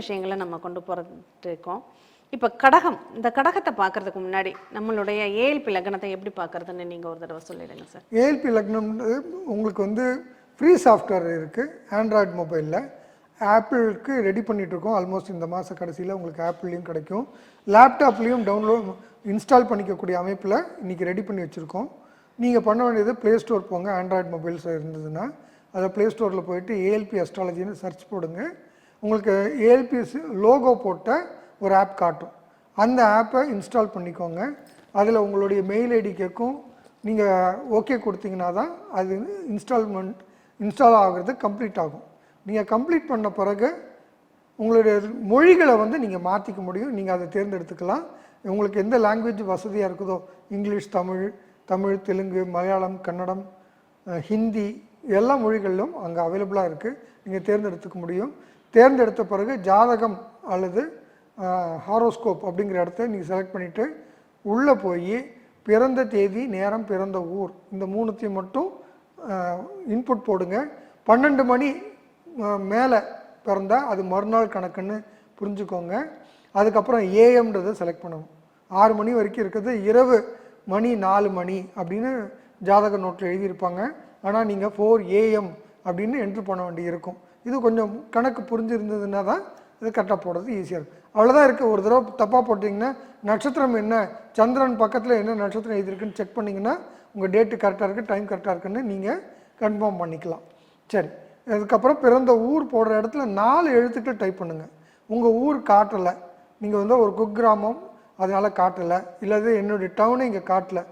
விஷயங்களை நம்ம கொண்டு போகிறது இருக்கோம். இப்போ கடகம் இந்த கடகத்தை பார்க்கறதுக்கு முன்னாடி நம்மளுடைய ஏஎல்பி லக்னத்தை எப்படி பார்க்கறதுன்னு நீங்கள் ஒரு தடவை சொல்லிடுங்க சார். ஏஎல்பி லக்னம் உங்களுக்கு வந்து ஃப்ரீ சாஃப்ட்வேர் இருக்குது ஆண்ட்ராய்டு மொபைலில் ஆப்பிளுக்கு ரெடி பண்ணிகிட்ருக்கோம் ஆல்மோஸ்ட் இந்த மாத கடைசியில் உங்களுக்கு ஆப்பிள்லேயும் கிடைக்கும். லேப்டாப்லேயும் டவுன்லோட் இன்ஸ்டால் பண்ணிக்கக்கூடிய அமைப்பில் இன்றைக்கி ரெடி பண்ணி வச்சுருக்கோம். நீங்கள் பண்ண வேண்டியது ப்ளே ஸ்டோர் போங்க ஆண்ட்ராய்டு மொபைல்ஸ் இருந்ததுன்னா. அதை ப்ளே ஸ்டோரில் போயிட்டு ஏஎல்பி அஸ்ட்ராலஜின்னு சர்ச் போடுங்க. உங்களுக்கு ஏஎல்பி லோகோ போட்ட ஒரு ஆப் காட்டும். அந்த ஆப்பை இன்ஸ்டால் பண்ணிக்கோங்க. அதில் உங்களுடைய மெயில் ஐடி கேட்கும் நீங்கள் ஓகே கொடுத்தீங்கன்னா தான் அது இன்ஸ்டால்மெண்ட் இன்ஸ்டால் ஆகிறது கம்ப்ளீட் ஆகும். நீங்கள் கம்ப்ளீட் பண்ண பிறகு உங்களுடைய மொழிகளை வந்து நீங்கள் மாற்றிக்க முடியும். நீங்கள் அதை தேர்ந்தெடுத்துக்கலாம். உங்களுக்கு எந்த லாங்குவேஜ் வசதியாக இருக்குதோ இங்கிலீஷ் தமிழ் தமிழ் தெலுங்கு மலையாளம் கன்னடம் ஹிந்தி எல்லா மொழிகளிலும் அங்கே அவைலபிளாக இருக்குது நீங்கள் தேர்ந்தெடுத்துக்க முடியும். தேர்ந்தெடுத்த பிறகு ஜாதகம் அல்லது ஹாரோஸ்கோப் அப்படிங்கிற இடத்த நீங்கள் செலக்ட் பண்ணிவிட்டு உள்ளே போய் பிறந்த தேதி நேரம் பிறந்த ஊர் இந்த மூணுத்தையும் மட்டும் இன்புட் போடுங்க. பன்னெண்டு மணி மேலே பிறந்தால் அது மறுநாள் கணக்குன்னு புரிஞ்சுக்கோங்க. அதுக்கப்புறம் ஏஎம்ன்றதை செலக்ட் பண்ணணும். ஆறு மணி வரைக்கும் இருக்கிறது. இரவு மணி நாலு மணி அப்படின்னு ஜாதக நோட்டில் எழுதியிருப்பாங்க. ஆனால் நீங்கள் ஃபோர் ஏஎம் அப்படின்னு என்ட்ரு பண்ண வேண்டி இருக்கும். இது கொஞ்சம் கணக்கு புரிஞ்சிருந்ததுன்னா தான் இது கரெக்டாக போடுறது ஈஸியாக இருக்கும் அவ்வளோதான் இருக்குது ஒரு தடவை தப்பாக போட்டிங்கன்னா நட்சத்திரம் என்ன சந்திரன் பக்கத்தில் என்ன நட்சத்திரம் எழுதியிருக்குன்னு செக் பண்ணிங்கன்னா உங்கள் டேட்டு கரெக்டாக இருக்குது டைம் கரெக்டாக இருக்குன்னு நீங்கள் கன்ஃபார்ம் பண்ணிக்கலாம். சரி. அதுக்கப்புறம் பிறந்த ஊர் போடுற இடத்துல நாலு எழுத்துக்கள் டைப் பண்ணுங்கள் உங்கள் ஊர் காட்டலை நீங்கள் வந்து ஒரு குக்கிராமம் அதனால் காட்டலை இல்லது என்னுடைய டவுனை இங்கே காட்டலை.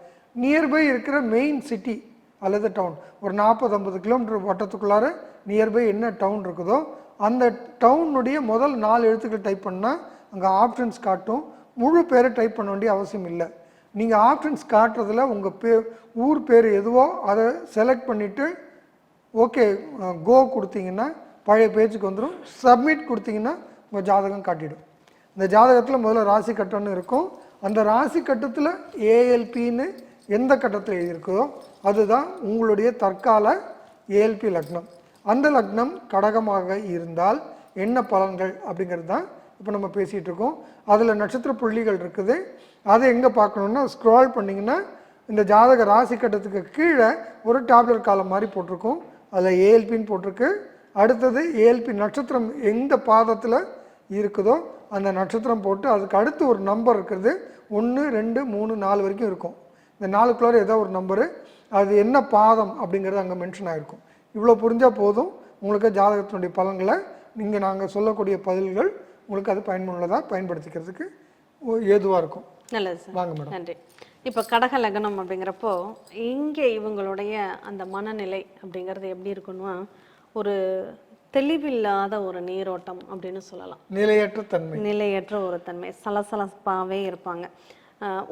நியர்பை இருக்கிற மெயின் சிட்டி அல்லது டவுன் ஒரு நாற்பது ஐம்பது கிலோமீட்டர் வட்டத்துக்குள்ளார நியர்பை என்ன டவுன் இருக்குதோ அந்த டவுனுடைய முதல் நாலு எழுத்துக்கள் டைப் பண்ணால் அங்கே ஆப்ஷன்ஸ் காட்டும். முழு பேரை டைப் பண்ண வேண்டிய அவசியம் இல்லை. நீங்கள் ஆப்ஷன்ஸ் காட்டுறதுல உங்கள் பே ஊர் பேர் எதுவோ அதை செலக்ட் பண்ணிவிட்டு ஓகே கோ கொடுத்தீங்கன்னா பழைய பேஜுக்கு வந்துடும் சப்மிட் கொடுத்தீங்கன்னா உங்கள் ஜாதகம் காட்டிடும். இந்த ஜாதகத்தில் முதல்ல ராசி கட்டம்னு இருக்கும். அந்த ராசி கட்டத்தில் ஏஎல்பின்னு எந்த கட்டத்தில் எழுதியிருக்குதோ அதுதான் உங்களுடைய தற்கால ஏஎல்பி லக்னம். அந்த லக்னம் கடகமாக இருந்தால் என்ன பலன்கள் அப்படிங்கிறது தான் இப்போ நம்ம பேசிகிட்டு இருக்கோம். அதில் நட்சத்திர புள்ளிகள் இருக்குது. அதை எங்கே பார்க்கணுன்னா ஸ்க்ரால் பண்ணிங்கன்னா இந்த ஜாதக ராசி கட்டத்துக்கு கீழே ஒரு டேப்லெட் காலம் மாதிரி போட்டிருக்கும். அதில் ஏஎல்பின்னு போட்டிருக்கு. அடுத்தது ஏஎல்பி நட்சத்திரம் எந்த பாதத்தில் இருக்குதோ அந்த நட்சத்திரம் போட்டு அதுக்கு அடுத்து ஒரு நம்பர் இருக்கிறது ஒன்று ரெண்டு மூணு நாலு வரைக்கும் இருக்கும். இந்த நாலுக்குள்ளார ஏதோ ஒரு நம்பரு அது என்ன பாதம் அப்படிங்கிறது அங்கே மென்ஷன் ஆகிருக்கும் இவ்வளோ புரிஞ்சால் போதும். உங்களுக்கு ஜாதகத்தினுடைய பலன்களை நீங்கள் நாங்கள் சொல்லக்கூடிய பதில்கள் உங்களுக்கு அது பயனுள்ளதாக பயன்படுத்திக்கிறதுக்கு ஏதுவாக இருக்கும். நல்லது சார். வாங்க மேடம். நன்றி. இப்போ கடக லக்னம் அப்படிங்கிறப்போ இங்கே இவங்களுடைய அந்த மனநிலை அப்படிங்கிறது எப்படி இருக்குன்னா ஒரு தெளிவில்லாத ஒரு நீரோட்டம் அப்படின்னு சொல்லலாம். நிலையற்ற தன்மை. நிலையற்ற ஒரு தன்மை. சலசலப்பாவே இருப்பாங்க.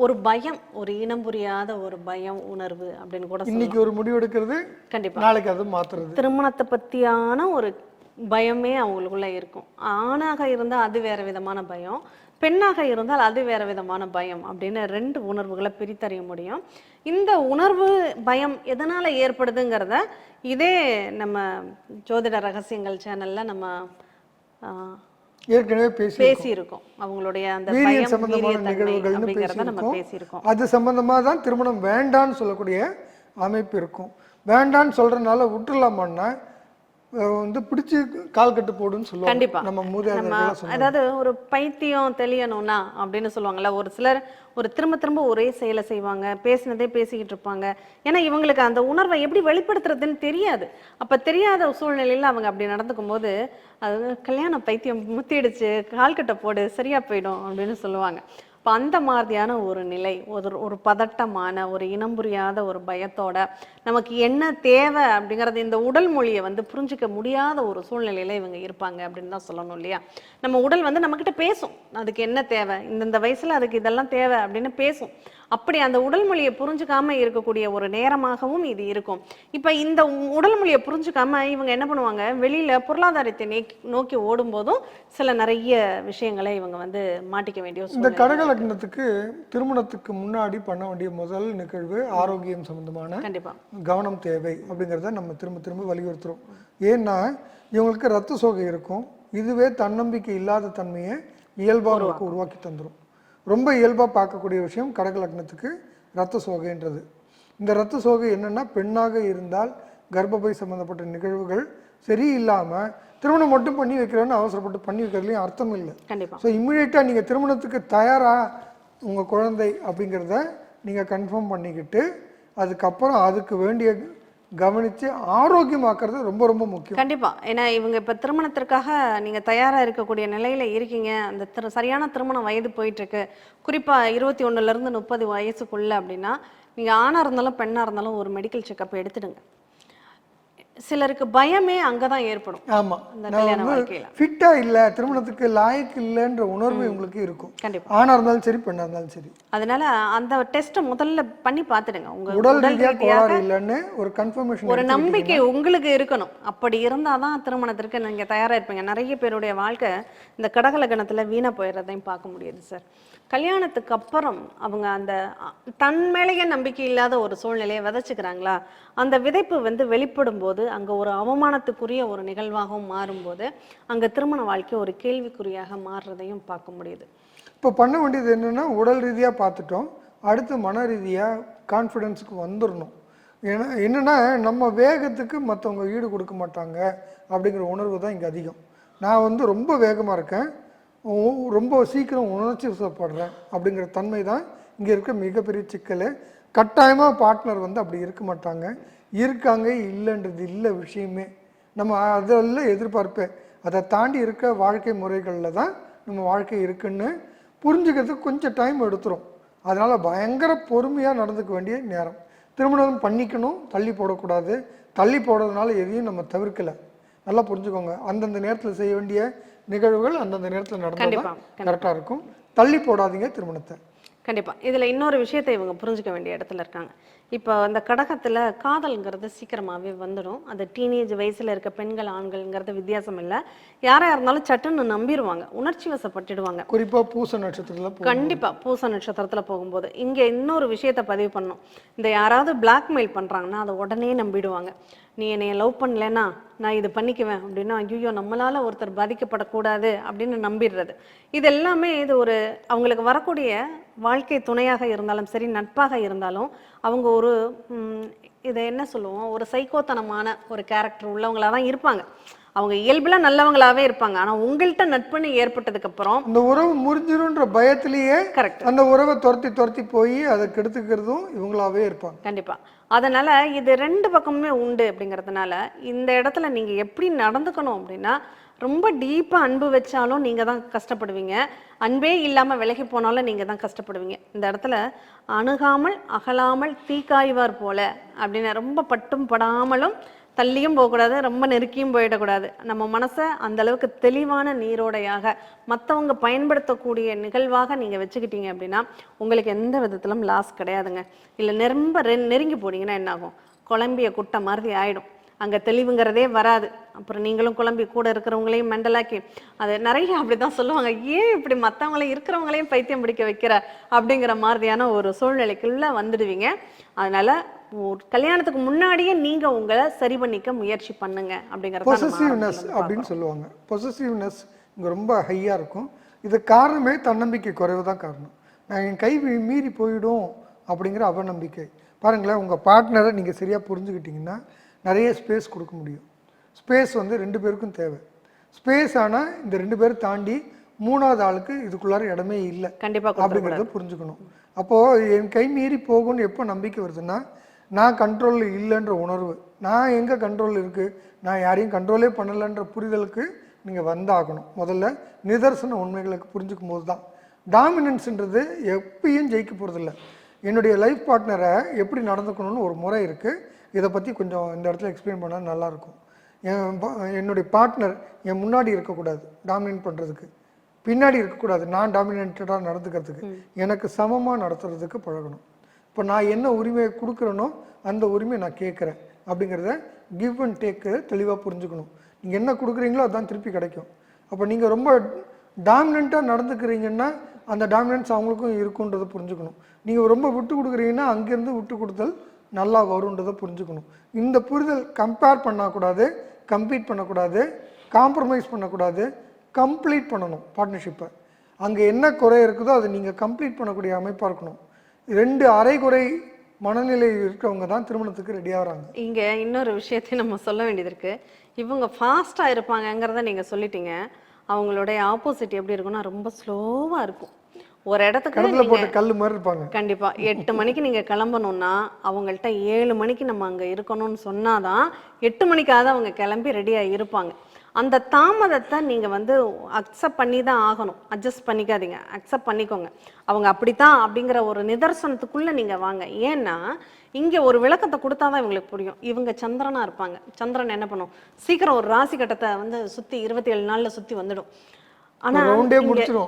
ஒரு பயம் ஒரு இனம் புரியாத ஒரு பயம் உணர்வு அப்படின்னு கூட இன்னைக்கு ஒரு முடிவு எடுக்கிறது கண்டிப்பா. நாளைக்கு அது மாத்துறது. திருமணத்தை பத்தியான ஒரு பயமே அவங்களுக்குள்ள இருக்கும். ஆணாக இருந்தால் அது வேற விதமான பயம் பெண்ணாக இருந்தால் அது வேற விதமான பயம் அப்படின்னு ரெண்டு உணர்வுகளை பிரித்தறிய முடியும். இந்த உணர்வு பயம் எதனால ஏற்படுதுங்கிறத இதே நம்ம ஜோதிட ரகசியங்கள் சேனல்ல நம்ம ஏற்கனவே பேசி பேசியிருக்கோம். அவங்களுடைய அந்த வீரியன் பயம் சம்பந்தமான நிகழ்வுகள்னு பேசியிருக்கோம். அது சம்பந்தமா தான் திருமணம் வேண்டான்னு சொல்லக்கூடிய அமைப்பு இருக்கும். வேண்டான்னு சொல்றதுனால விட்டுலாமான்னா வந்து பிடிச்சு கால் கட்டு போடுன்னு கண்டிப்பா. சொல்லுவாங்க நம்ம நம்ம சொல்லுவாங்க அதாவது ஒரு பைத்தியம் தெளியணும்னா அப்படின்னு சொல்லுவாங்கல்ல ஒரு சிலர் ஒரு திரும்ப திரும்ப ஒரே செயலை செய்வாங்க பேசினதே பேசிக்கிட்டு இருப்பாங்க. ஏன்னா இவங்களுக்கு அந்த உணர்வை எப்படி வெளிப்படுத்துறதுன்னு தெரியாது. அப்ப தெரியாத சூழ்நிலையில அவங்க அப்படி நடந்துக்கும் போது அது கல்யாண பைத்தியம் முத்திடுச்சு கால்கட்டை போடு சரியா போயிடும் அப்படின்னு சொல்லுவாங்க. இப்போ அந்த மாதிரியான ஒரு நிலை ஒரு ஒரு பதட்டமான ஒரு இனம் புரியாத ஒரு பயத்தோட நமக்கு என்ன தேவை அப்படிங்கிறது இந்த உடல் மொழியை வந்து புரிஞ்சுக்க முடியாத ஒரு சூழ்நிலையில இவங்க இருப்பாங்க அப்படின்னு தான் சொல்லணும் இல்லையா? நம்ம உடல் வந்து நம்மக்கிட்ட பேசும். அதுக்கு என்ன தேவை? இந்தந்த வயசுல அதுக்கு இதெல்லாம் தேவை அப்படின்னு பேசும். அப்படி அந்த உடல் மொழியை புரிஞ்சுக்காம இருக்கக்கூடிய ஒரு நேரமாகவும் இது இருக்கும். இப்ப இந்த உடல் மொழியை புரிஞ்சுக்காம இவங்க என்ன பண்ணுவாங்க? வெளியில பொருளாதாரத்தை நோக்கி நோக்கி ஓடும்போதும் சில நிறைய விஷயங்களை இவங்க வந்து மாட்டிக்க வேண்டிய இந்த சூழ்நிலை. கடக லக்னத்துக்கு திருமணத்துக்கு முன்னாடி பண்ண வேண்டிய முதல் நிகழ்வு ஆரோக்கியம் சம்பந்தமான கண்டிப்பா. கவனம் தேவை அப்படிங்கிறத நம்ம திரும்ப திரும்ப வலியுறுத்துறோம். ஏன்னா இவங்களுக்கு ரத்த சோகை இருக்கும். இதுவே தன்னம்பிக்கை இல்லாத தன்மையை இயல்பாக உருவாக்கி தந்துடும் ரொம்ப இயல்பாக பார்க்கக்கூடிய விஷயம் கடக லக்னத்துக்கு ரத்த சோகைன்றது. இந்த ரத்த சோகை என்னன்னா பெண்ணாக இருந்தால் கர்ப்பப்பை சம்மந்தப்பட்ட நிகழ்வுகள் சரியில்லாமல் திருமணம் மட்டும் பண்ணி வைக்கிறேன்னு அவசரப்பட்டு பண்ணி வைக்கிறதுலையும் அர்த்தம் இல்லை. ஸோ இம்மிடியட்டாக நீங்கள் திருமணத்துக்கு தயாரா உங்கள் குழந்தை அப்படிங்கிறத நீங்கள் கன்ஃபார்ம் பண்ணிக்கிட்டு அதுக்கப்புறம் அதுக்கு வேண்டிய கவனித்து ஆரோக்கியமாக்குறது ரொம்ப ரொம்ப முக்கியம். கண்டிப்பாக ஏன்னா இவங்க இப்போ திருமணத்திற்காக நீங்கள் தயாராக இருக்கக்கூடிய நிலையில் இருக்கீங்க. அந்த திரு சரியான திருமணம் வயது போயிட்டுருக்கு. குறிப்பாக இருபத்தி ஒன்றுலேருந்து முப்பது வயசுக்குள்ளே அப்படின்னா நீங்கள் ஆணாக இருந்தாலும் பெண்ணாக இருந்தாலும் ஒரு மெடிக்கல் செக்கப் எடுத்துடுங்க. சிலருக்கு பயமே அங்கதான் ஏற்படும். ஆமாம் ஃபிட்டாக இல்லை திருமணத்துக்கு லாயக்கு இல்லைன்ற உணர்வு உங்களுக்கு இருக்கும். கண்டிப்பா. ஆணாக இருந்தாலும் சரி பெண்ணாக இருந்தாலும் சரி. அதனால அந்த டெஸ்ட்டை முதல்ல பண்ணி பார்த்துடுங்க. உங்க உடல் ரீதியாக இல்லைன்னு ஒரு கன்ஃபர்மேஷன் ஒரு நம்பிக்கை உங்களுக்கு இருக்கணும். அப்படி இருந்தாதான் திருமணத்திற்கு நீங்க தயாரா இருப்பீங்க. நிறைய பேருடைய வாழ்க்கை இந்த கடகலகணத்துல வீணா போயிடுறதையும் பார்க்க முடியுது சார் கல்யாணத்துக்கு அப்புறம் அவங்க அந்த தன் மேலேயே நம்பிக்கை இல்லாத ஒரு சூழ்நிலையை விதைச்சுக்கிறாங்களா? அந்த விதைப்பு வந்து வெளிப்படும் போது அங்கே ஒரு அவமானத்துக்குரிய ஒரு நிகழ்வாகவும் மாறும்போது அங்கே திருமண வாழ்க்கை ஒரு கேள்விக்குறியாக மாறுறதையும் பார்க்க முடியுது. இப்போ பண்ண வேண்டியது என்னென்னா உடல் ரீதியாக பார்த்துட்டோம். அடுத்து மன ரீதியாக கான்ஃபிடென்ஸுக்கு வந்துடணும் ஏன்னா என்னென்னா நம்ம வேகத்துக்கு மற்றவங்க ஈடு கொடுக்க மாட்டாங்க அப்படிங்கிற உணர்வு தான் இங்கே அதிகம். நான் வந்து ரொம்ப வேகமாக இருக்கேன். ரொம்ப சீக்கிரம் உணர்ச்சி வசப்படுறேன் அப்படிங்கிற தன்மை தான் இங்கே இருக்க மிகப்பெரிய சிக்கல். கட்டாயமாக பார்ட்னர் வந்து அப்படி இருக்க மாட்டாங்க. இருக்காங்க இல்லைன்றது இல்லை விஷயமே. நம்ம அதெல்லாம் எதிர்பார்ப்பே. அதை தாண்டி இருக்க வாழ்க்கை முறைகளில் தான் நம்ம வாழ்க்கை இருக்குன்னு புரிஞ்சுக்கிறதுக்கு கொஞ்சம் டைம் எடுத்துரும். அதனால் பயங்கர பொறுமையாக நடந்துக்க வேண்டிய நேரம். திருமணம் பண்ணிக்கணும் தள்ளி போடக்கூடாது. தள்ளி போடுறதுனால எதையும் நம்ம தவிர்க்கலை. நல்லா புரிஞ்சுக்கோங்க. அந்தந்த நேரத்தில் செய்ய வேண்டிய நிகழ்வுகள் அந்தந்த நேரத்தில் நடந்தால் கரெக்டாக இருக்கும். தள்ளி போடாதீங்க திருமணத்தை. கண்டிப்பா. இதுல இன்னொரு விஷயத்தை இவங்க புரிஞ்சுக்க வேண்டிய இடத்துல இருக்காங்க. இப்போ அந்த கடகத்துல காதல்ங்கிறது சீக்கிரமாவே வந்துடும். அந்த டீனேஜ் வயசுல இருக்க பெண்கள் ஆண்கள்ங்கிறது வித்தியாசம் இல்லை. யாரா இருந்தாலும் சட்டுன்னு நம்பிடுவாங்க. உணர்ச்சி வசப்பட்டுடுவாங்க. குறிப்பாக பூச நட்சத்திரத்தில் போ கண்டிப்பா. பூச நட்சத்திரத்துல போகும்போது. இங்க இன்னொரு விஷயத்த பதிவு பண்ணணும் இந்த யாராவது பிளாக்மெயில் பண்றாங்கன்னா அதை உடனே நம்பிடுவாங்க. நீ என்னைய லவ் பண்ணலன்னா நான் இது பண்ணிக்குவேன் அப்படின்னா ஐயோ நம்மளால ஒருத்தர் பாதிக்கப்படக்கூடாது அப்படின்னு நம்பிடுறது. இது எல்லாமே இது ஒரு அவங்களுக்கு வரக்கூடிய வாழ்க்கை துணையாக இருந்தாலும் சரி நட்பாக இருந்தாலும் அவங்க ஒரு இதை என்ன சொல்லுவோம்? ஒரு சைக்கோத்தனமான ஒரு கேரக்டர் உள்ளவங்களா தான் இருப்பாங்க. அவங்க இயல்புல நல்லவங்களாவே இருப்பாங்க. ஆனா உங்கள்கிட்ட நட்புன்னு ஏற்பட்டதுக்கு அப்புறம் அந்த உறவு முறிஞ்சிருன்ற பயத்திலேயே கரெக்ட் அந்த உறவை துரத்தி துரத்தி போய் அதை கெடுத்துக்கிறதும் இவங்களாவே இருப்பாங்க. கண்டிப்பா. அதனால இது ரெண்டு பக்கமுமே உண்டு அப்படிங்கறதுனால இந்த இடத்துல நீங்க எப்படி நடந்துக்கணும் அப்படின்னா ரொம்ப டீப்பா அன்பு வச்சாலும் நீங்க தான் கஷ்டப்படுவீங்க. அன்பே இல்லாமல் விலகி போனாலும் நீங்கள் தான் கஷ்டப்படுவீங்க. இந்த இடத்துல அணுகாமல் அகலாமல் தீக்காய்வார் போல அப்படின்னு ரொம்ப பட்டும் படாமலும் தள்ளியும் போகக்கூடாது ரொம்ப நெருக்கியும் போயிடக்கூடாது. நம்ம மனசை அந்த அளவுக்கு தெளிவான நீரோடையாக மற்றவங்க பயன்படுத்தக்கூடிய நிகழ்வாக நீங்கள் வச்சுக்கிட்டீங்க அப்படின்னா உங்களுக்கு எந்த விதத்திலும் லாஸ் கிடையாதுங்க. இல்லை நெரும்ப நெருங்கி போனீங்கன்னா என்னாகும்? குழம்பிய குட்டை மாதிரி ஆகிடும் அங்க தெளிவுங்கிறதே வராது. அப்புறம் நீங்களும் குழம்பி கூட இருக்கிறவங்களையும் மெண்டலாக்கி அது நிறைய அப்படிதான் சொல்லுவாங்க. ஏன் இப்படி மற்றவங்களையும் இருக்கிறவங்களையும் பைத்தியம் பிடிக்க வைக்கிற அப்படிங்கிற மாதிரியான ஒரு சூழ்நிலைக்குள்ள வந்துடுவீங்க. அதனால கல்யாணத்துக்கு முன்னாடியே நீங்க உங்களை சரி பண்ணிக்க முயற்சி பண்ணுங்க அப்படிங்கறத நம்ம பொசசிவ்னஸ் அப்படின்னு சொல்லுவாங்க. பொசசிவ்னஸ் இங்கே ரொம்ப ஹையாக இருக்கும். இது காரணமே தன்னம்பிக்கை குறைவு தான் காரணம். நான் என் கை மீறி போயிடும் அப்படிங்கிற அவநம்பிக்கை. பாருங்களேன் உங்கள் பார்ட்னரை நீங்கள் சரியாக புரிஞ்சுக்கிட்டீங்கன்னா நிறைய ஸ்பேஸ் கொடுக்க முடியும். ஸ்பேஸ் வந்து ரெண்டு பேருக்கும் தேவை. ஸ்பேஸ் ஆனால் இந்த ரெண்டு பேரும் தாண்டி மூணாவது ஆளுக்கு இதுக்குள்ளார இடமே இல்லை கண்டிப்பா கொடுத்துடக்கூடாது. அப்படிங்கிறத புரிஞ்சுக்கணும். அப்போது என் கை மீறி போகும்னு எப்போ நம்பிக்கை வருதுன்னா நான் கண்ட்ரோலில் இல்லைன்ற உணர்வு. நான் எங்கே கண்ட்ரோல் இருக்குது நான் யாரையும் கண்ட்ரோலே பண்ணலைன்ற புரிதலுக்கு நீங்கள் வந்தாகணும். முதல்ல நிதர்சன உண்மைகளுக்கு புரிஞ்சுக்கும் போது தான் டாமினன்ஸ்ன்றது எப்பயும் ஜெயிக்க போகிறதில்ல என்னுடைய லைஃப் பார்ட்னரை எப்படி நடந்துக்கணும்னு ஒரு முறை இருக்குது இதை பற்றி கொஞ்சம் இந்த இடத்துல எக்ஸ்பிளைன் பண்ணால் நல்லாயிருக்கும். என் என்னுடைய பார்ட்னர் என் முன்னாடி இருக்கக்கூடாது டாமினேட் பண்ணுறதுக்கு பின்னாடி இருக்கக்கூடாது நான் டாமினேட்டடாக நடந்துக்கிறதுக்கு. எனக்கு சமமாக நடத்துறதுக்கு பழகணும். இப்போ நான் என்ன உரிமையை கொடுக்குறேனோ அந்த உரிமையை நான் கேட்குறேன். அப்படிங்கிறத கிவ் அண்ட் டேக்கு தெளிவாக புரிஞ்சுக்கணும். நீங்கள் என்ன கொடுக்குறீங்களோ அதுதான் திருப்பி கிடைக்கும். அப்போ நீங்கள் ரொம்ப டாமினண்ட்டாக நடந்துக்கிறீங்கன்னா அந்த டாமினன்ஸ் அவங்களுக்கும் இருக்குன்றதை புரிஞ்சுக்கணும். நீங்கள் ரொம்ப விட்டு கொடுக்குறீங்கன்னா அங்கேருந்து விட்டு கொடுத்தல் நல்லா வருன்றதை புரிஞ்சுக்கணும். இந்த புரிதல் கம்பேர் பண்ணக்கூடாது கம்பீட் பண்ணக்கூடாது காம்ப்ரமைஸ் பண்ணக்கூடாது கம்ப்ளீட் பண்ணணும் பார்ட்னர்ஷிப்பை அங்கே என்ன குறை இருக்குதோ அதை நீங்கள் கம்ப்ளீட் பண்ணக்கூடிய அமைப்பாக இருக்கணும். ரெண்டு அரை குறை மனநிலை இருக்கிறவங்க தான் திருமணத்துக்கு ரெடி வராங்க. இங்கே இன்னொரு விஷயத்தையும் நம்ம சொல்ல வேண்டியது இருக்குது இவங்க ஃபாஸ்ட்டாக இருப்பாங்கங்கிறத நீங்கள் சொல்லிட்டீங்க. அவங்களுடைய ஆப்போசிட் எப்படி இருக்கும்னா ரொம்ப ஸ்லோவாக இருக்கும். ஒரு இடத்துக்கு கடத்துல போட்ட கல் மாதிரி இருப்பாங்க. கண்டிப்பா. எட்டு மணிக்கு நீங்க கிளம்பணும்னா அவங்கள்ட்ட ஏழு மணிக்கு நம்ம அங்க இருக்கணும்னு சொன்னாதான் எட்டு மணிக்காவது அவங்க கிளம்பி ரெடியா இருப்பாங்க. அந்த தாமதத்தை நீங்க வந்து அக்செப்ட் பண்ணி தான் ஆகணும். அட்ஜஸ்ட் பண்ணிக்காதீங்க. அக்செப்ட் பண்ணிக்கோங்க. அவங்க அப்படித்தான் அப்படிங்கிற ஒரு நிதர்சனத்துக்குள்ள நீங்க வாங்க. ஏன்னா இங்க ஒரு விளக்கத்தை கொடுத்தாதான் இவங்களுக்கு புரியும். இவங்க சந்திரனா இருப்பாங்க. சந்திரன் என்ன பண்ணும்? சீக்கிரம் ஒரு ராசி கட்டத்தை வந்து சுத்தி இருபத்தி ஏழு நாள்ல சுத்தி வந்துடும். ஆனா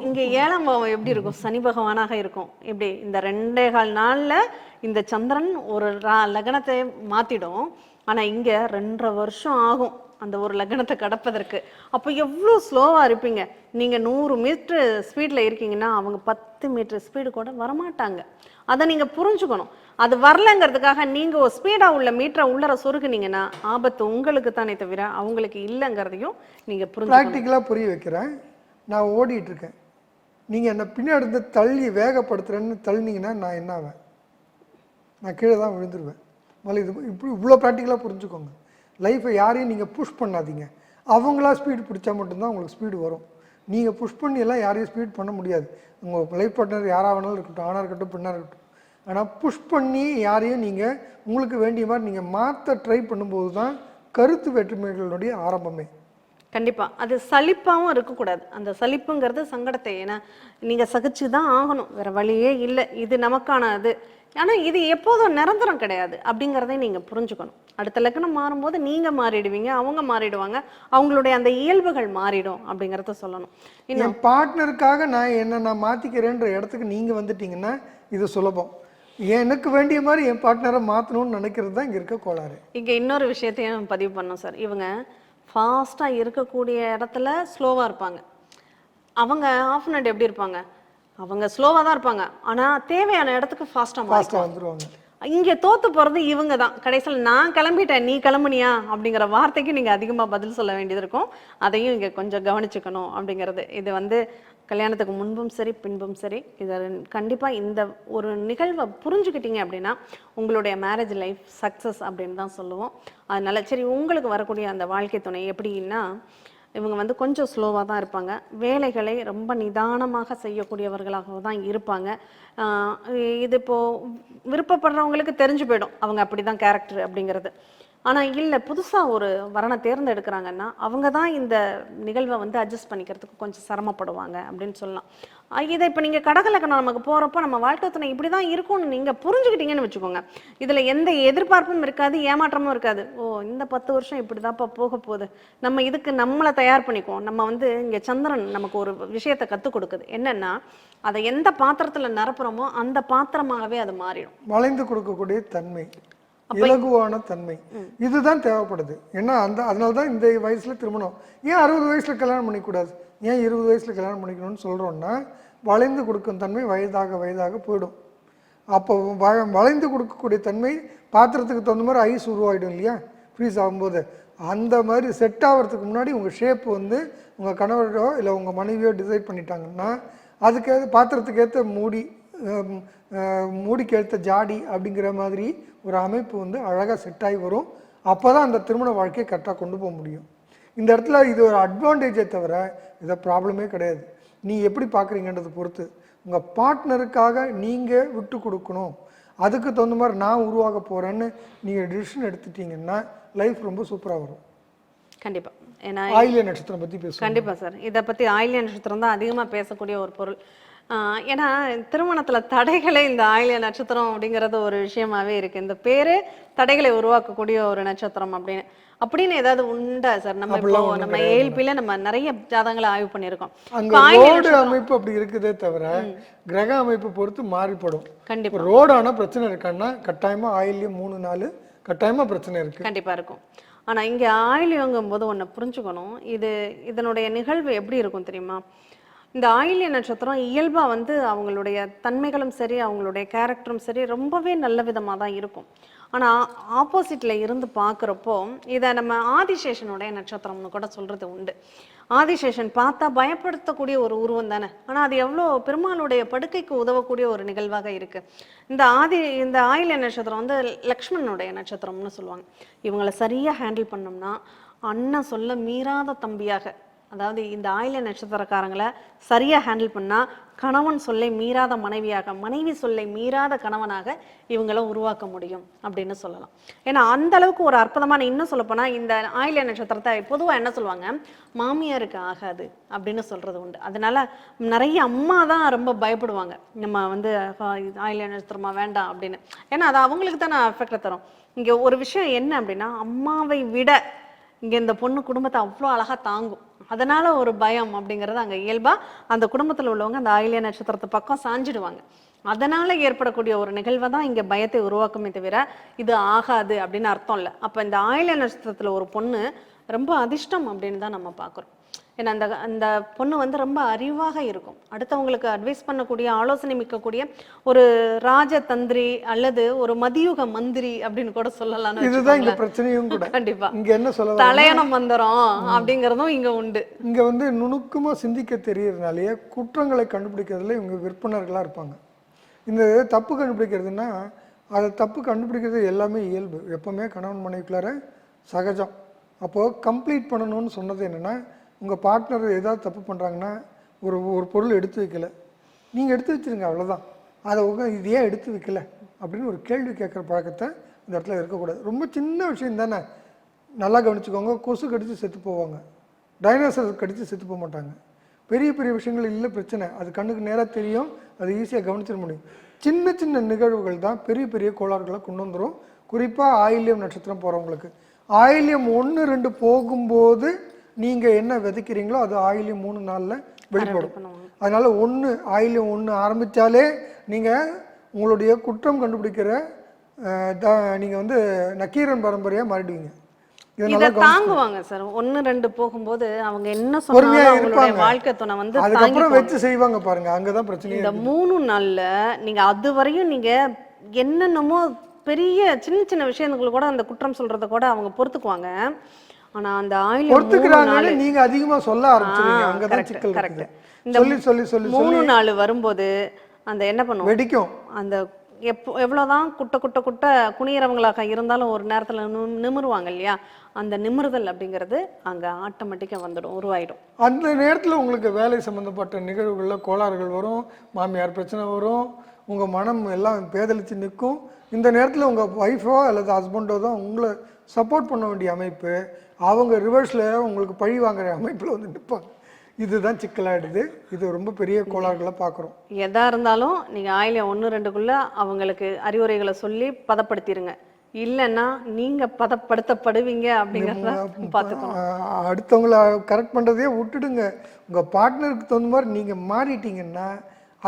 இங்க- ஏழாம் பாவம் எப்படி இருக்கும்? சனி பகவானாக இருக்கும். எப்படி? இந்த ரெண்டே கால் நாள்ல இந்த சந்திரன் ஒரு லக்னத்தை மாத்திடும். ஆனா இங்க ரெண்டரை வருஷம் ஆகும் அந்த ஒரு லக்னத்தை கடப்பதற்கு. அப்போ எவ்வளோ ஸ்லோவா இருப்பீங்க. நீங்க நூறு மீட்டர் ஸ்பீட்ல இருக்கீங்கன்னா அவங்க பத்து மீட்டர் ஸ்பீடு கூட வரமாட்டாங்க. அதை நீங்க புரிஞ்சுக்கணும். அது வரலங்கிறதுக்காக நீங்க ஒரு ஸ்பீடா உள்ள மீட்டரை உள்ளர சொருகுனீங்கன்னா ஆபத்து உங்களுக்கு தானே தவிர அவங்களுக்கு இல்லைங்கிறதையும் நீங்க ப்ராக்டிக்கலாக புரிய வைக்கிறேன். நான் ஓடிட்டுருக்கேன். நீங்கள் என்னை பின்னாடி இருந்து தள்ளி வேகப்படுத்துகிறேன்னு தள்ளினீங்கன்னா நான் என்ன ஆவேன்? நான் கீழே தான் விழுந்துருவேன். முதல்ல இது இப்படி இவ்வளோ ப்ராக்டிக்கலாக புரிஞ்சுக்கோங்க. லைஃப்பை யாரையும் நீங்கள் புஷ் பண்ணாதீங்க. அவங்களா ஸ்பீடு பிடிச்சா மட்டும்தான் உங்களுக்கு ஸ்பீடு வரும். நீங்கள் புஷ் பண்ணி எல்லாம் யாரையும் ஸ்பீட் பண்ண முடியாது. உங்கள் லைஃப் பார்ட்னர் யாராக வேணாலும் இருக்கட்டும் ஆணாக இருக்கட்டும் பெண்ணாக இருக்கட்டும். ஆனால் புஷ் பண்ணி யாரையும் நீங்கள் உங்களுக்கு வேண்டிய மாதிரி நீங்கள் மாற்ற ட்ரை பண்ணும்போது தான் கருத்து வேற்றுமைகளுடைய ஆரம்பமே. கண்டிப்பா. அது சலிப்பாவும் இருக்கக்கூடாது. அந்த சலிப்புங்கிறது சங்கடத்தை ஏன்னா நீங்க சகிச்சு தான் ஆகணும். வேற வழியே இல்லை. இது நமக்கான அது ஆனா இது எப்போதும் நிரந்தரம் கிடையாது அப்படிங்கிறதை நீங்க புரிஞ்சுக்கணும். அடுத்த லக்னம் மாறும்போது நீங்க மாறிடுவீங்க அவங்க மாறிடுவாங்க. அவங்களுடைய அந்த இயல்புகள் மாறிடும் அப்படிங்கறத சொல்லணும். என் பார்ட்னருக்காக நான் என்ன நான் மாற்றிக்கிறேன்ற இடத்துக்கு நீங்கள் வந்துட்டீங்கன்னா இது சுலபம். எனக்கு வேண்டிய மாதிரி என் பார்ட்னரை மாற்றணும்னு நினைக்கிறது தான் இங்கே இருக்க கோளாறு. இங்க இன்னொரு விஷயத்தையும் பதிவு பண்ணோம் சார். இவங்க ஃபாஸ்டா இருக்கக்கூடிய இடத்துல ஸ்லோவா இருப்பாங்க. அவங்க ஆஃப் அண்ட் எப்படி இருப்பாங்க? அவங்க ஸ்லோவா தான் இருப்பாங்க. ஆனா தேவையான இடத்துக்கு ஃபாஸ்டா மாறிக்குவாங்க. ஃபாஸ்ட்டாக வந்துருவாங்க. இங்க தோத்து போறது இவங்க தான். கடைசியில் நான் கிளம்பிட்டேன் நீ கிளம்புனியா? அப்படிங்கிற வார்த்தைக்கு நீங்க அதிகமா பதில் சொல்ல வேண்டியது இருக்கும். அதையும் இங்க கொஞ்சம் கவனிச்சுக்கணும் அப்படிங்கிறது. இது வந்து கல்யாணத்துக்கு முன்பும் சரி பின்பும் சரி இதை கண்டிப்பாக இந்த ஒரு நிகழ்வை புரிஞ்சுக்கிட்டீங்க அப்படின்னா உங்களுடைய மேரேஜ் லைஃப் சக்ஸஸ் அப்படின்னு தான் சொல்லுவோம். அதனால சரி உங்களுக்கு வரக்கூடிய அந்த வாழ்க்கை துணை எப்படின்னா இவங்க வந்து கொஞ்சம் ஸ்லோவாக தான் இருப்பாங்க. வேலைகளை ரொம்ப நிதானமாக செய்யக்கூடியவர்களாக தான் இருப்பாங்க. இது இப்போது விருப்பப்படுறவங்களுக்கு தெரிஞ்சு போயிடும். அவங்க அப்படி தான் கேரக்டர் அப்படிங்கிறது. ஆனால் இல்லை புதுசாக ஒரு வரனை தேர்ந்தெடுக்கிறாங்கன்னா அவங்க தான் இந்த நிகழ்வை வந்து அட்ஜஸ்ட் பண்ணிக்கிறதுக்கு கொஞ்சம் சிரமப்படுவாங்க அப்படின்னு சொல்லலாம். இதை இப்போ நீங்கள் கடகலக்கணம் நமக்கு போகிறப்போ நம்ம வாழ்க்கை துணை இப்படி தான் இருக்கும்னு நீங்கள் புரிஞ்சுக்கிட்டீங்கன்னு வச்சுக்கோங்க. இதில் எந்த எதிர்பார்ப்பும் இருக்காது ஏமாற்றமும் இருக்காது. ஓ இந்த பத்து வருஷம் இப்படிதான்ப்பா போக போகுது. நம்ம இதுக்கு நம்மளை தயார் பண்ணிக்குவோம். நம்ம வந்து இங்கே சந்திரன் நமக்கு ஒரு விஷயத்தை கற்றுக் கொடுக்குது. என்னன்னா அதை எந்த பாத்திரத்தில் நிரப்புறோமோ அந்த பாத்திரமாகவே அது மாறிடும். வளைந்து கொடுக்கக்கூடிய தன்மை. இலகுவான தன்மை. இதுதான் தேவைப்படுது. ஏன்னா அந்த அதனால தான் இந்த வயசுல திருமணம். ஏன் அறுபது வயசுல கல்யாணம் பண்ணிக்கூடாது? ஏன் இருபது வயசுல கல்யாணம் பண்ணிக்கணும்னு சொல்றோம்னா வளைந்து கொடுக்கும் தன்மை வயதாக வயதாக போயிடும். அப்போ வ- வளைந்து கொடுக்கக்கூடிய தன்மை பாத்திரத்துக்கு தகுந்த மாதிரி ஐஸ் உருவாயிடும் இல்லையா? ஃப்ரீஸ் ஆகும்போது. அந்த மாதிரி செட் ஆகிறதுக்கு முன்னாடி உங்கள் ஷேப் வந்து உங்கள் கணவரோ இல்லை உங்கள் மனைவியோ டிசைட் பண்ணிட்டாங்கன்னா அதுக்கு பாத்திரத்துக்கு ஏற்ற மூடி ஹம், அஹ், மூடிக்கு ஏற்ற ஜாடி அப்படிங்கிற மாதிரி ஒரு அமைப்பு வந்து அழகாக செட் ஆகி வரும். அப்போ தான் அந்த திருமண வாழ்க்கையை கரெக்டாக கொண்டு போக முடியும். இந்த இடத்துல இது ஒரு அட்வான்டேஜே தவிர இதை ப்ராப்ளமே கிடையாது. நீ எப்படி பார்க்குறீங்கன்றதை பொறுத்து. உங்கள் பார்ட்னருக்காக நீங்கள் விட்டு கொடுக்கணும். அதுக்கு தகுந்த மாதிரி நான் உருவாக போகிறேன்னு நீங்கள் டிசிஷன் எடுத்துட்டீங்கன்னா லைஃப் ரொம்ப சூப்பராக வரும். கண்டிப்பா. ஏன்னா ஆயிலிய நட்சத்திரம் பற்றி பேசுவோம். கண்டிப்பா சார். இதை பத்தி ஆயிலிய நட்சத்திரம் தான் அதிகமா பேசக்கூடிய ஒரு பொருள். ஏன்னா திருமணத்துல தடைகளே இந்த ஆயிலிய நட்சத்திரம் அப்படிங்கிறது ஒரு விஷயமாவே இருக்கு. இந்த பேரு தடைகளை உருவாக்கக்கூடிய ஒரு நட்சத்திரம் அப்படின்னு. அப்படின்னு ஏதாவது உண்டா சார்? நம்ம இப்போ நம்ம ஏழ்பில நம்ம நிறைய ஜாதகங்களை ஆய்வு பண்ணியிருக்கோம். ரோடு அமைப்பு அப்படி இருக்குதே தவிர கிரக அமைப்பு பொறுத்து மாறிப்படும். கண்டிப்பா. ரோடான பிரச்சனை இருக்கான்னா கட்டாயமா ஆயில்யம் மூணு நாலு கட்டாயமா பிரச்சனை இருக்கு. கண்டிப்பா இருக்கும். ஆனா இங்க ஆயிலியங்கும் போது ஒண்ணு புரிஞ்சுக்கணும். இது இதனுடைய நிகழ்வு எப்படி இருக்கும் தெரியுமா? இந்த ஆயில்ய நட்சத்திரம் இயல்பாக வந்து அவங்களுடைய தன்மைகளும் சரி அவங்களுடைய கேரக்டரும் சரி ரொம்பவே நல்ல விதமாக தான் இருக்கும். ஆனால் ஆப்போசிட்டில் இருந்து பார்க்குறப்போ இதை நம்ம ஆதிசேஷனுடைய நட்சத்திரம்னு கூட சொல்கிறது உண்டு. ஆதிசேஷன் பார்த்தா பயப்படுத்தக்கூடிய ஒரு உருவம் தானே? ஆனால் அது எவ்வளோ பெருமாளுடைய படுக்கைக்கு உதவக்கூடிய ஒரு நிகழ்வாக இருக்குது இந்த ஆதி இந்த ஆயில்ய நட்சத்திரம் வந்து லக்ஷ்மணனுடைய நட்சத்திரம்னு சொல்லுவாங்க. இவங்களை சரியாக ஹேண்டில் பண்ணோம்னா அண்ணன் சொல்ல மீறாத தம்பியாக அதாவது இந்த ஆயில நட்சத்திரக்காரங்களை சரியாக ஹேண்டில் பண்ணால் கணவன் சொல்லை மீறாத மனைவியாக மனைவி சொல்லை மீறாத கணவனாக இவங்கள உருவாக்க முடியும் அப்படின்னு சொல்லலாம். ஏன்னா அந்த அளவுக்கு ஒரு அற்புதமான இன்னும் சொல்லப்போனால் இந்த ஆயில நட்சத்திரத்தை பொதுவாக என்ன சொல்லுவாங்க? மாமியாருக்கு ஆகாது அப்படின்னு சொல்கிறது உண்டு. அதனால நிறைய அம்மா தான் ரொம்ப பயப்படுவாங்க. நம்ம வந்து ஆயில நட்சத்திரமா வேண்டாம் அப்படின்னு. ஏன்னா அது அவங்களுக்கு தான் அஃபெக்ட் தரும். இங்கே ஒரு விஷயம் என்ன அப்படின்னா அம்மாவை விட இங்கே இந்த பொண்ணு குடும்பத்தை அவ்வளோ அழகாக தாங்கும். அதனால ஒரு பயம் அப்படிங்கிறது அங்க இயல்பா அந்த குடும்பத்துல உள்ளவங்க அந்த ஆயிலிய நட்சத்திரத்து பக்கம் சாஞ்சிடுவாங்க. அதனால ஏற்படக்கூடிய ஒரு நிகழ்வை தான் இங்க பயத்தை உருவாக்குமே தவிர இது ஆகாது அப்படின்னு அர்த்தம் இல்லை. அப்ப இந்த ஆயிலிய நட்சத்திரத்துல ஒரு பொண்ணு ரொம்ப அதிர்ஷ்டம் அப்படின்னு தான் நம்ம பார்க்குறோம் ஏன்னா அந்த அந்த பொண்ணு வந்து ரொம்ப அறிவாக இருக்கும். அடுத்தவங்களுக்கு அட்வைஸ் பண்ணக்கூடிய ஆலோசனை மிக்கக்கூடிய ஒரு ராஜதந்திரி அல்லது ஒரு மதியுக மந்திரி அப்படின்னு கூட சொல்லலாம்னு இதுதான் இங்க வச்சுக்கோங்களேன். பிரச்சனையும் கூட. கண்டிப்பா. இங்க என்ன சொல்ல தலையணம் மந்திரம் அப்படிங்கறதும் இங்க உண்டு. இங்க வந்து நுணுக்கமா சிந்திக்க தெரியறதுனாலயே குற்றங்களை கண்டுபிடிக்கிறதுல இவங்க விற்பனர்களா இருப்பாங்க. இந்த தப்பு கண்டுபிடிக்கிறதுனா அதை தப்பு கண்டுபிடிக்கிறது எல்லாமே இயல்பு. எப்பவுமே கணவன் மனைவிக்குள்ளார சகஜம். அப்போது கம்ப்ளீட் பண்ணணும்னு சொன்னது என்னென்னா உங்கள் பார்ட்னர் ஏதாவது தப்பு பண்ணுறாங்கன்னா ஒரு ஒரு பொருள் எடுத்து வைக்கல. நீங்கள் எடுத்து வச்சிருங்க அவ்வளோதான் அதை உங்கள் இது ஏன் எடுத்து வைக்கல? அப்படின்னு ஒரு கேள்வி கேட்குற பழக்கத்தை இந்த இடத்துல இருக்கக்கூடாது. ரொம்ப சின்ன விஷயம் தானே. நல்லா கவனிச்சுக்கோங்க கொசு கடித்து செத்து போவாங்க. டைனோசர் கடித்து செத்து போக மாட்டாங்க. பெரிய பெரிய விஷயங்கள் இல்லை பிரச்சனை. அது கண்ணுக்கு நேராக தெரியும். அது ஈஸியாக கவனிச்சிட முடியும். சின்ன சின்ன நிகழ்வுகள் தான் பெரிய பெரிய கோளாறுகளை கொண்டு வந்துடும் குறிப்பாக ஆயில்யம் நட்சத்திரம் போகிறவங்களுக்கு ஆயில்யம் ஒன்று ரெண்டு போகும்போது நீங்கள் என்ன விதைக்கிறீங்களோ அது ஆயில்யம் மூணு நாளில் வெளிப்படும். அதனால ஒன்று ஆயில்யம் ஒன்று ஆரம்பித்தாலே நீங்கள் உங்களுடைய குற்றம் கண்டுபிடிக்கிற நீங்கள் வந்து நக்கீரன் பரம்பரையாக மாறிடுவீங்க. இதை தாங்குவாங்க சார். ஒண்ணு ரெண்டு போகும்போது அவங்க என்ன சொன்னாலும். வாழ்க்கை துணை வந்து அதுக்கப்புறம் வச்சு செய்வாங்க பாருங்க. அங்கதான் பிரச்சனையே இந்த மூணு நாள்ல நீங்க அது வரையும் நீங்க என்னென்னமோ பெரிய சின்ன சின்ன விஷயங்கள் கூட அந்த குற்றம் சொல்றத கூட அவங்க பொறுத்துக்குவாங்க. ஆனா அந்த ஆயில பொறுத்துக்கிறாங்கன்னு நீங்க அதிகமா சொல்ல ஆரம்பிச்சிருங்க ஆ, அங்கதான் சிக்கல் இந்த சொல்லி சொல்லி சொல்லி மூணு நாள் வரும்போது அந்த என்ன பண்ணுவோம்? வெடிக்கும். அந்த எப்போ எவ்வளோதான் குட்ட குட்ட குட்ட குனியறவங்களாக இருந்தாலும் ஒரு நேரத்தில் நி- நிமிருவாங்க இல்லையா? அந்த நிமிருதல் அப்படிங்கிறது அங்கே ஆட்டோமேட்டிக்காக வந்துடும் உருவாயிடும். அந்த நேரத்தில் உங்களுக்கு வேலை சம்மந்தப்பட்ட நிகழ்வுகளில் கோளாறுகள் வரும் மாமியார் பிரச்சனை வரும் உங்கள் மனம் எல்லாம் பேதலிச்சு நிற்கும். இந்த நேரத்தில் உங்கள் ஒய்ஃபோ அல்லது ஹஸ்பண்டோ தான் உங்களை சப்போர்ட் பண்ண வேண்டிய அமைப்பு. அவங்க ரிவர்ஸில் உங்களுக்கு பழி வாங்குற அமைப்பில் வந்து நிற்பாங்க இதுதான் சிக்கலாயிடுது. இது ரொம்ப பெரிய கோளாறுகளை பார்க்குறோம். எதா இருந்தாலும் நீங்க ஆயிலம் ஒன்று ரெண்டுக்குள்ள அவங்களுக்கு அறிவுரைகளை சொல்லி பதப்படுத்திடுங்க இல்லைன்னா நீங்க பதப்படுத்தப்படுவீங்க அப்படிங்கிறத பார்த்துக்கணும். அடுத்தவங்கள கரெக்ட் பண்ணுறதே விட்டுடுங்க. உங்கள் பார்ட்னருக்கு தகுந்த மாதிரி நீங்கள் மாறிட்டீங்கன்னா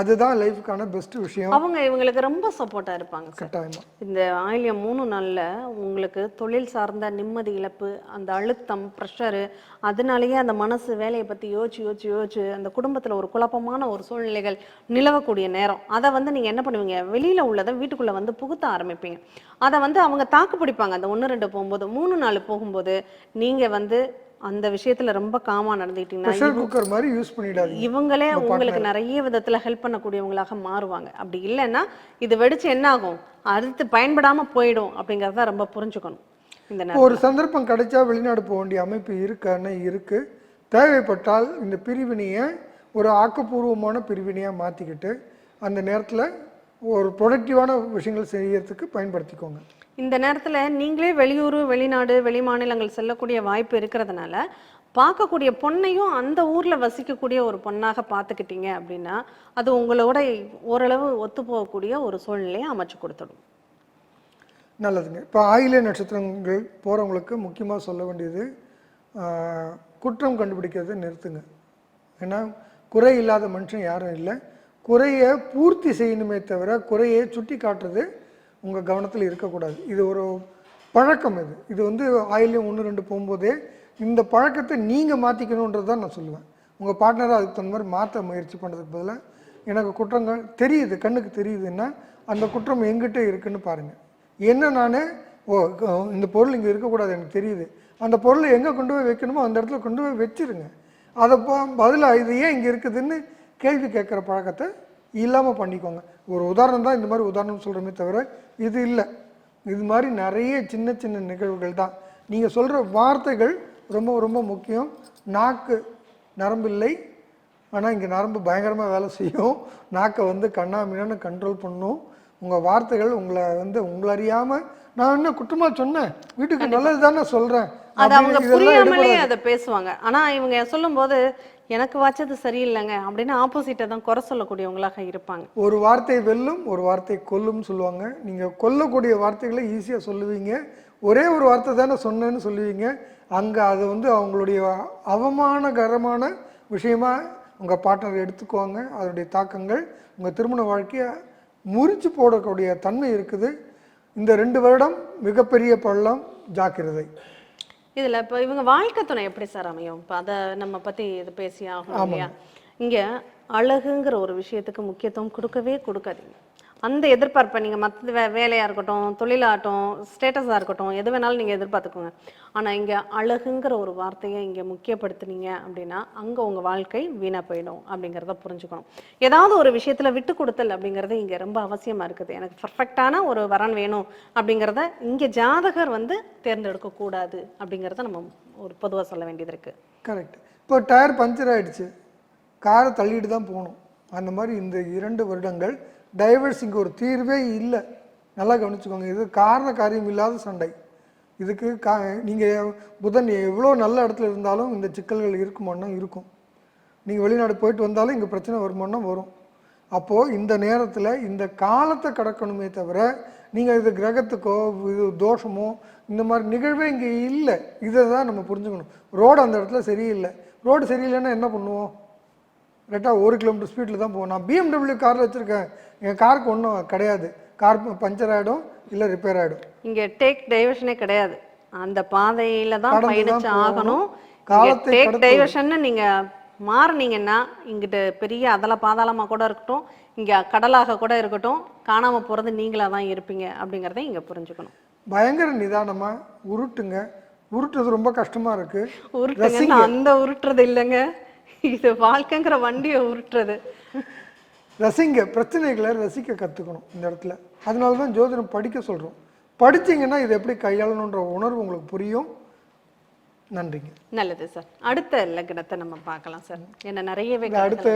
அதுதான் லைஃபுக்கான பெஸ்ட் விஷயம். அவங்க இவங்களுக்கு ரொம்ப சப்போர்ட்டா இருப்பாங்க கட்டாயமா. இந்த ஆயிலியம் மூணு நாள்ல உங்களுக்கு தொழில் சார்ந்த நிம்மதி இழப்பு அந்த அழுத்தம் ப்ரெஷரு அதனாலேயே அந்த மனசு வேலையை பத்தி யோசிச்சு யோசிச்சு யோசிச்சு அந்த குடும்பத்துல ஒரு குழப்பமான ஒரு சூழ்நிலைகள் நிலவக்கூடிய நேரம். அதை வந்து நீங்க என்ன பண்ணுவீங்க? வெளியில உள்ளதை வீட்டுக்குள்ள வந்து புகுத்த ஆரம்பிப்பீங்க. அதை வந்து அவங்க தாக்கு பிடிப்பாங்க. அந்த ஒன்று ரெண்டு போகும்போது மூணு நாள் போகும்போது நீங்க வந்து அந்த விஷயத்துல ரொம்ப காமா நடந்துக்கிட்டீங்கன்னா ப்ரெஷர் குக்கர் மாதிரி யூஸ் பண்ணிடாதீங்க. இவங்களே உங்களுக்கு நிறைய விதத்துல ஹெல்ப் பண்ணக்கூடியவங்களாக மாறுவாங்க. அப்படி இல்லைன்னா இது வெடிச்சு என்ன ஆகும்? அடுத்து பயன்படாம போயிடும் அப்படிங்கறத ரொம்ப புரிஞ்சுக்கணும். இந்த ஒரு சந்தர்ப்பம் கிடைச்சா வெளிநாடு போக வேண்டிய அமைப்பு இருக்கான்னு இருக்கு. தேவைப்பட்டால் இந்த பிரிவினையை ஒரு ஆக்கப்பூர்வமான பிரிவினையாக மாற்றிக்கிட்டு அந்த நேரத்தில் ஒரு ப்ரொடக்டிவான விஷயங்கள் செய்யறதுக்கு பயன்படுத்திக்கோங்க. இந்த நேரத்தில் நீங்களே வெளியூர் வெளிநாடு வெளி மாநிலங்கள் செல்லக்கூடிய வாய்ப்பு இருக்கிறதுனால பார்க்கக்கூடிய பொண்ணையும் அந்த ஊரில் வசிக்கக்கூடிய ஒரு பொண்ணாக பார்த்துக்கிட்டீங்க அப்படின்னா அது உங்களோட ஓரளவு ஒத்து போகக்கூடிய ஒரு சூழ்நிலையை அமைச்சு கொடுத்துடும். நல்லதுங்க. இப்போ ஆயிலே நட்சத்திரங்கள் போகிறவங்களுக்கு முக்கியமாக சொல்ல வேண்டியது குற்றம் கண்டுபிடிக்கிறது நிறுத்துங்க. ஏன்னா குறை இல்லாத மனுஷன் யாரும் இல்லை. குறையை பூர்த்தி செய்யணுமே தவிர குறையை சுட்டி காட்டுறது உங்கள் கவனத்தில் இருக்கக்கூடாது. இது ஒரு பழக்கம் இது. இது வந்து ஆயிலையும் ஒன்று ரெண்டு போகும்போதே இந்த பழக்கத்தை நீங்கள் மாற்றிக்கணுன்றது தான் நான் சொல்லுவேன். உங்கள் பார்ட்னரை அதுக்கு தகுந்த மாதிரி மாற்ற முயற்சி பண்ணுறதுக்கு பதிலாக எனக்கு குற்றங்கள் தெரியுது கண்ணுக்கு தெரியுதுன்னா அந்த குற்றம் எங்கிட்ட இருக்குன்னு பாருங்கள் என்ன நான் ஓ இந்த பொருள் இங்கே இருக்கக்கூடாது எனக்கு தெரியுது. அந்த பொருளை எங்கே கொண்டு போய் வைக்கணுமோ அந்த இடத்துல கொண்டு போய் வச்சிருங்க. அதை போ பதிலாக இது ஏன் இங்கே இருக்குதுன்னு கேள்வி கேட்குற பழக்கத்தை இல்லாமல் பண்ணிக்கோங்க. ஒரு உதாரணம் தான் இந்த மாதிரி உதாரணம் சொல்கிறோமே தவிர இது இல்லை. இது மாதிரி நிறைய சின்ன சின்ன நிகழ்வுகள் தான். நீங்கள் சொல்கிற வார்த்தைகள் ரொம்ப ரொம்ப முக்கியம். நாக்கு நரம்பில்லை ஆனால் இங்கே நரம்பு பயங்கரமாக வேலை செய்யும். நாக்கை வந்து கண்ணாமின்னு கண்ட்ரோல் பண்ணும். உங்கள் வார்த்தைகள் உங்களை வந்து உங்களை அறியாமல் நான் என்ன குற்றமாக சொன்னேன்? வீட்டுக்கு நல்லது தானே சொல்கிறேன் அது அவங்க புரியாமலே அதை பேசுவாங்க. ஆனா இவங்க சொல்லும்போது எனக்கு வச்சது சரியில்லைங்க அப்படின்னு ஆப்போசிட்டை தான் குறை சொல்லக்கூடியவங்களாக இருப்பாங்க. ஒரு வார்த்தை வெல்லும் ஒரு வார்த்தை கொல்லும்னு சொல்லுவாங்க. நீங்கள் கொல்லக்கூடிய வார்த்தைகளை ஈஸியாக சொல்லுவீங்க. ஒரே ஒரு வார்த்தை தானே சொன்னேன்னு சொல்லுவீங்க. அங்கே அது வந்து அவங்களுடைய அவமானகரமான விஷயமா உங்கள் பார்ட்னர் எடுத்துக்குவாங்க. அதனுடைய தாக்கங்கள் உங்கள் திருமண வாழ்க்கையை முறிச்சு போடக்கூடிய தன்மை இருக்குது. இந்த ரெண்டு வருடம் மிகப்பெரிய பள்ளம் ஜாக்கிரதை. இதுல இப்ப இவங்க வாழ்க்கை துணை எப்படி சார் அமையும்? இப்ப அத நம்ம பத்தி இது பேசி ஆகணும் இல்லையா? இங்க அழகுங்கிற ஒரு விஷயத்துக்கு முக்கியத்துவம் கொடுக்கவே கொடுக்காதீங்க. அந்த எதிர்பார்ப்பை நீங்கள் மற்ற வே வேலையாக இருக்கட்டும் தொழிலாகட்டும் ஸ்டேட்டஸாக இருக்கட்டும் எது வேணாலும் நீங்கள் எதிர்பார்த்துக்கோங்க. ஆனால் இங்கே அழகுங்கிற ஒரு வார்த்தையை இங்கே முக்கியப்படுத்துனீங்க அப்படின்னா அங்கே உங்கள் வாழ்க்கை வீணாக போயிடும் அப்படிங்கிறத புரிஞ்சுக்கணும். ஏதாவது ஒரு விஷயத்தில் விட்டு கொடுத்தல் அப்படிங்கிறது இங்கே ரொம்ப அவசியமாக இருக்குது. எனக்கு பர்ஃபெக்டான ஒரு வரன் வேணும் அப்படிங்கிறத இங்கே ஜாதகர் வந்து தேர்ந்தெடுக்கக்கூடாது அப்படிங்கிறத நம்ம ஒரு பொதுவாக சொல்ல வேண்டியது இருக்குது கரெக்ட் இப்போ டயர் பஞ்சர் ஆகிடுச்சு காரை தள்ளிட்டு தான் போகணும். அந்த மாதிரி இந்த இரண்டு வருடங்கள் டைவர்ஸ் இங்கே ஒரு தீர்வே இல்லை. நல்லா கவனிச்சுக்கோங்க. இது காரண காரியம் இல்லாத சண்டை. இதுக்கு கா நீங்கள் புதன் எவ்வளோ நல்ல இடத்துல இருந்தாலும் இந்த சிக்கல்கள் இருக்குமோன்னா இருக்கும். நீங்கள் வெளிநாடு போயிட்டு வந்தாலும் இங்கே பிரச்சனை வருமோன்னா வரும். அப்போது இந்த நேரத்தில் இந்த காலத்தை கடக்கணுமே தவிர நீங்கள் இது கிரகத்துக்கோ இது தோஷமோ இந்த மாதிரி நிகழ்வே இங்கே இல்லை. இதை தான் நம்ம புரிஞ்சுக்கணும். ரோடு அந்த இடத்துல சரியில்லை. ரோடு சரியில்லைன்னா என்ன பண்ணுவோம்? கரெக்டாக ஒரு கிலோமீட்டர் ஸ்பீடில் தான் போவோம். நான் பிஎம்டபிள்யூ காரில் வச்சுருக்கேன். என் காருக்கு ஒன்றும் கிடையாது. கார் பஞ்சர் ஆகிடும் இல்லை ரிப்பேர் ஆகிடும் இங்க டேக் டைவர்ஷனே கிடையாது. அந்த பாதையில தான் பயணிச்சு. ஆகணும். டேக் கடந்து டைவர்ஷன் நீங்க மாறுனீங்கன்னா இங்கிட்டு பெரிய அதல பாதாளமா கூட இருக்கட்டும் இங்க கடலாக கூட இருக்கட்டும் காணாம போறது நீங்களா தான் இருப்பீங்க அப்படிங்கறத இங்க புரிஞ்சுக்கணும். பயங்கர நிதானமாக உருட்டுங்க. உருட்டுறது ரொம்ப கஷ்டமாக இருக்குது உருட்டுங்கன்னா அந்த உருட்டுறது இல்லைங்க. இது வாழ்க்கைங்கிற வண்டியை உருட்டுறது. ரசிங்க பிரச்சனைகளை ரசிக்க கற்றுக்கணும் இந்த இடத்துல. அதனால தான் ஜோதிடம் படிக்க சொல்கிறோம் படிச்சீங்கன்னா இதை எப்படி கையாளணுன்ற உணர்வு உங்களுக்கு புரியும். நன்றிங்க. நல்லது சார். அடுத்த லக்னத்தை நம்ம பார்க்கலாம் சார். என்ன நிறையவே அடுத்த